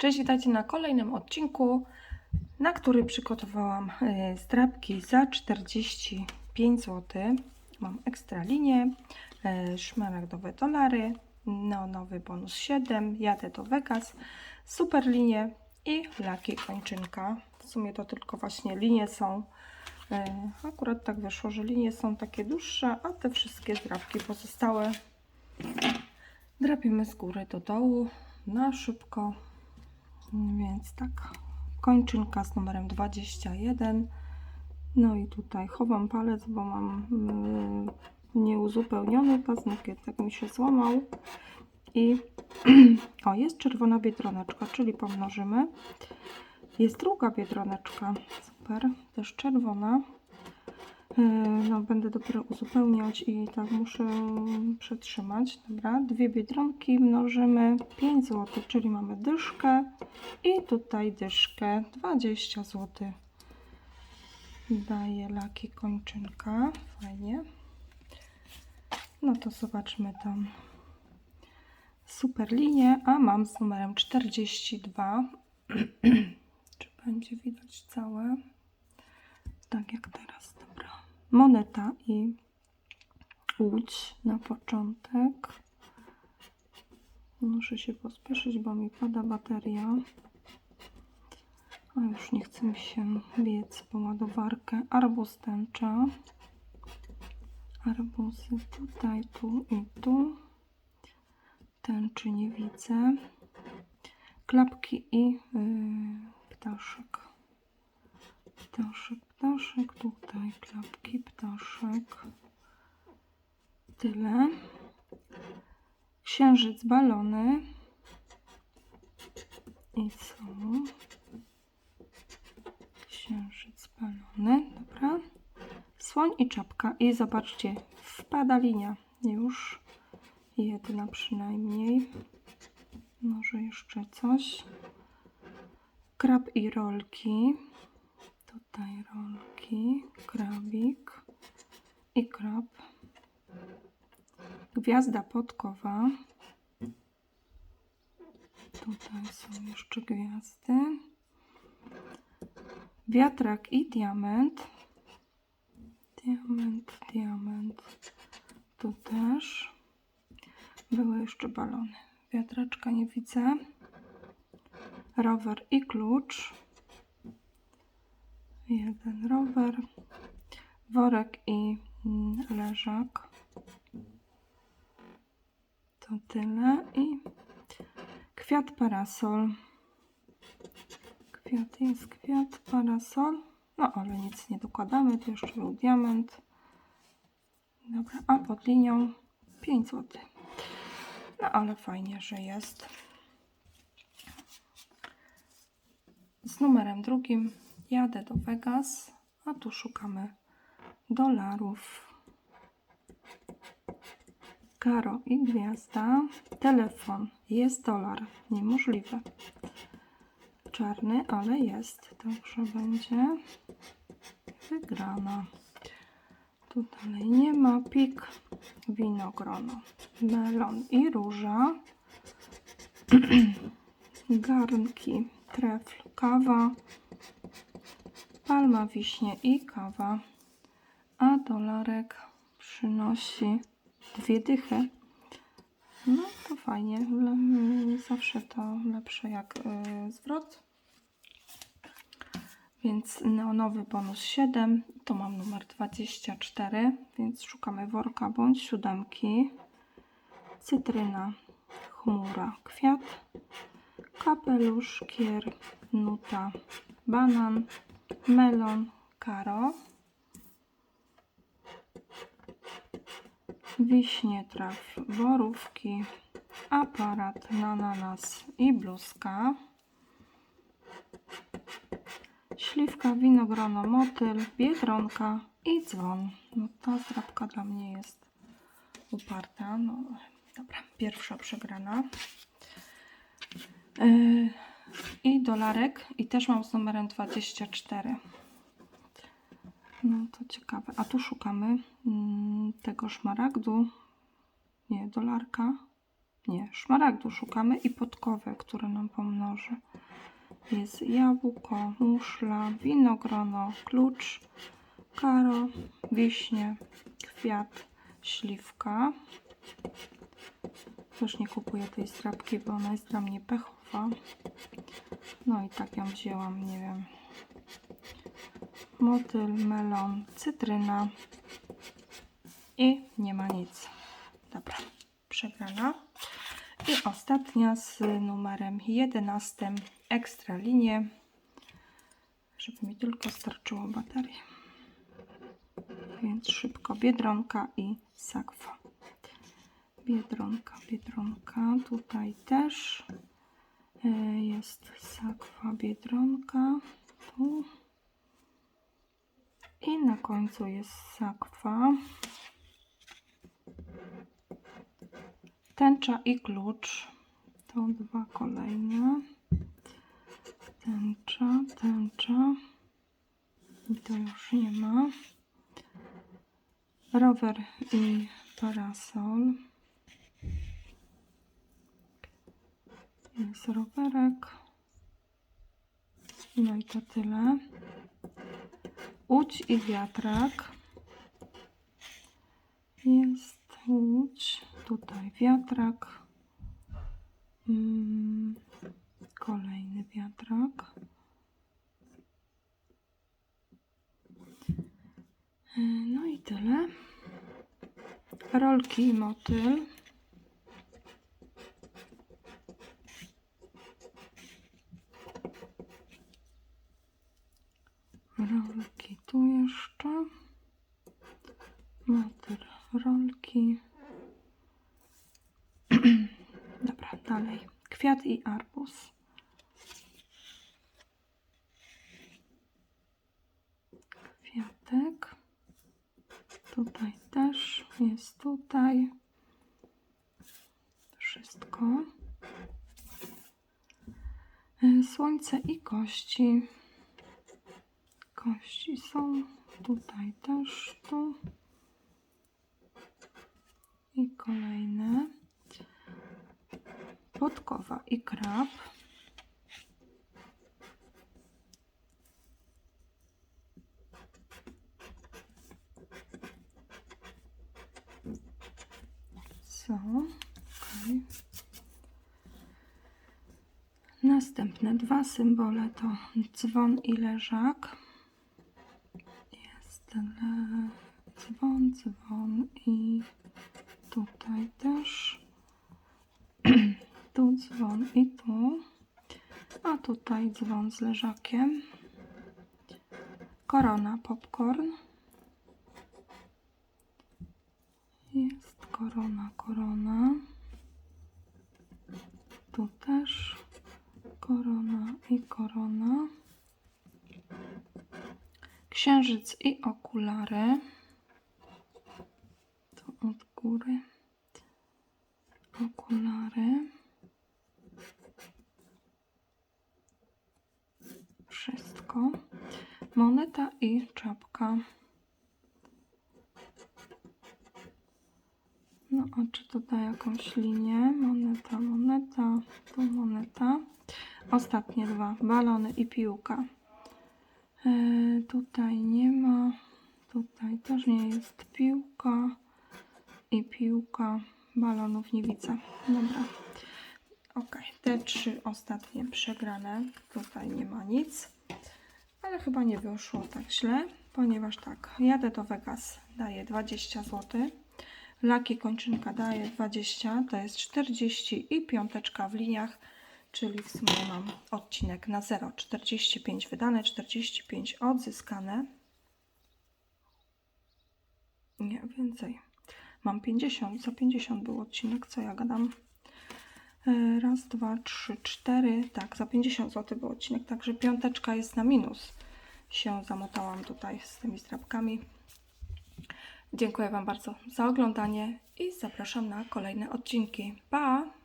Cześć, witajcie na kolejnym odcinku, na który przygotowałam e, zdrabki za 45 zł. Mam ekstra linię, e, szmaragdowe dolary, neonowy bonus 7, jadę do Vegas, super linie i laki kończynka. W sumie to tylko właśnie linie są, e, akurat tak wyszło, że linie są takie dłuższe, a te wszystkie zdrabki pozostałe drapiemy z góry do dołu na szybko. Więc tak, kończynka z numerem 21. No i tutaj chowam palec, bo mam yy, nieuzupełniony paznokiet, tak mi się złamał. I o, jest czerwona biedroneczka, czyli pomnożymy. Jest druga biedroneczka, super, też czerwona. Yy, No, będę dopiero uzupełniać i tak muszę przetrzymać. Dobra, dwie biedronki mnożymy 5 zł, czyli mamy dyszkę i tutaj dyszkę 20 zł. Daję laki kończynka, fajnie. No to zobaczmy tam super linię, a mam z numerem 42. Czy będzie widać całe? Tak jak teraz. Moneta i łódź na początek. Muszę się pospieszyć, bo mi pada bateria. A już nie chce mi się biec po ładowarkę. Arbuz tęcza. Arbuzy tutaj, tu i tu. Tęczy nie widzę. Klapki i yy, ptaszek. Ptaszek, ptaszek, tutaj klapki, ptaszek. Tyle. Księżyc, balony. I co? Księżyc, balony, dobra. Słoń i czapka. I zobaczcie, wpada linia. Już jedna przynajmniej. Może jeszcze coś. Krab i rolki. Tutaj rolki, krabik i krab. Gwiazda podkowa. Tutaj są jeszcze gwiazdy. Wiatrak i diament. Diament, diament. Tu też. Były jeszcze balony. Wiatraczka nie widzę. Rower i klucz jeden rower, worek i mm, leżak. To tyle i kwiat parasol. Kwiat jest kwiat, parasol. No ale nic nie dokładamy, tu jeszcze był diament. Dobra, a pod linią 5 zł. No ale fajnie, że jest. Z numerem drugim jadę do Vegas, a tu szukamy dolarów. Karo i gwiazda. Telefon. Jest dolar. Niemożliwe. Czarny, ale jest. Także będzie wygrana. Tu dalej nie ma. Pik. Winogrono. Melon i róża. Garnki. Trefl. Kawa palma, wiśnie i kawa. A dolarek przynosi dwie dychy. No to fajnie. Zawsze to lepsze jak y, zwrot. Więc neonowy bonus 7. Tu mam numer 24, więc szukamy worka bądź siódemki. Cytryna, chmura, kwiat, kapelusz, kier, nuta, banan, melon, karo, wiśnie, traf, borówki, aparat, ananas i bluzka, śliwka, winogrono, motyl, biedronka i dzwon. No ta zdrabka dla mnie jest uparta. No dobra, pierwsza przegrana. Yy, i dolarek i też mam z numerem 24. No to ciekawe. A tu szukamy mm, tego szmaragdu. Nie, dolarka. nie, szmaragdu szukamy i podkowę, która nam pomnoży. Jest jabłko, muszla, winogrono, klucz, karo, wiśnie, kwiat, śliwka. Też nie kupuję tej strapki, bo ona jest dla mnie pechowa. No i tak ją wzięłam, nie wiem. Motyl, melon, cytryna i nie ma nic. Dobra, przegrana. I ostatnia z numerem 11 ekstra linię, żeby mi tylko starczyło baterii. Więc szybko Biedronka i Sakwa. Biedronka, Biedronka. Tutaj też jest Sakwa, Biedronka. Tu. I na końcu jest Sakwa. Tęcza i klucz. To dwa kolejne. Tęcza, tęcza. I to już nie ma. Rower i parasol. Jest rowerek. No i to tyle. Łódź i wiatrak. Jest łódź. Tutaj wiatrak. Mm, kolejny wiatrak. No i tyle. Rolki i motyl. Rolki tu jeszcze. Motyl, rolki. Dobra, dalej. Kwiat i arbuz. Kwiatek. Tutaj też jest tutaj. Wszystko. E, Słońce i kości. Kości są tutaj też, tu. I kolejne. Podkowa i krab. Co? Okej. Następne dwa symbole to dzwon i leżak. Jest le... dzwon, i tutaj też. tu dzwon i tu. A tutaj dzwon z leżakiem. Korona popcorn. Jest korona, korona. Tu też korona i korona. Księżyc i okulary. Góry. Okulary. Wszystko. Moneta i czapka. No, a czy tutaj jakąś linię? Moneta, moneta, tu moneta. Ostatnie dwa, balony i piłka. E, tutaj nie ma, tutaj też nie jest piłka i piłka. Balonów nie widzę. Dobra. Ok, te trzy ostatnie przegrane. Tutaj nie ma nic. Ale chyba nie wyszło tak źle, ponieważ tak, jadę do Vegas, daję 20 zł. Laki kończynka daje 20, to jest 40 i piąteczka w liniach, czyli w sumie mam odcinek na 0, 45 wydane, 45 odzyskane. Nie, więcej. Mam 50, za 50 był odcinek, co ja gadam. E, Raz, dwa, trzy, cztery. Tak, za 50 zł był odcinek, także piąteczka jest na minus. Się zamotałam tutaj z tymi strapkami. Dziękuję Wam bardzo za oglądanie i zapraszam na kolejne odcinki. Pa!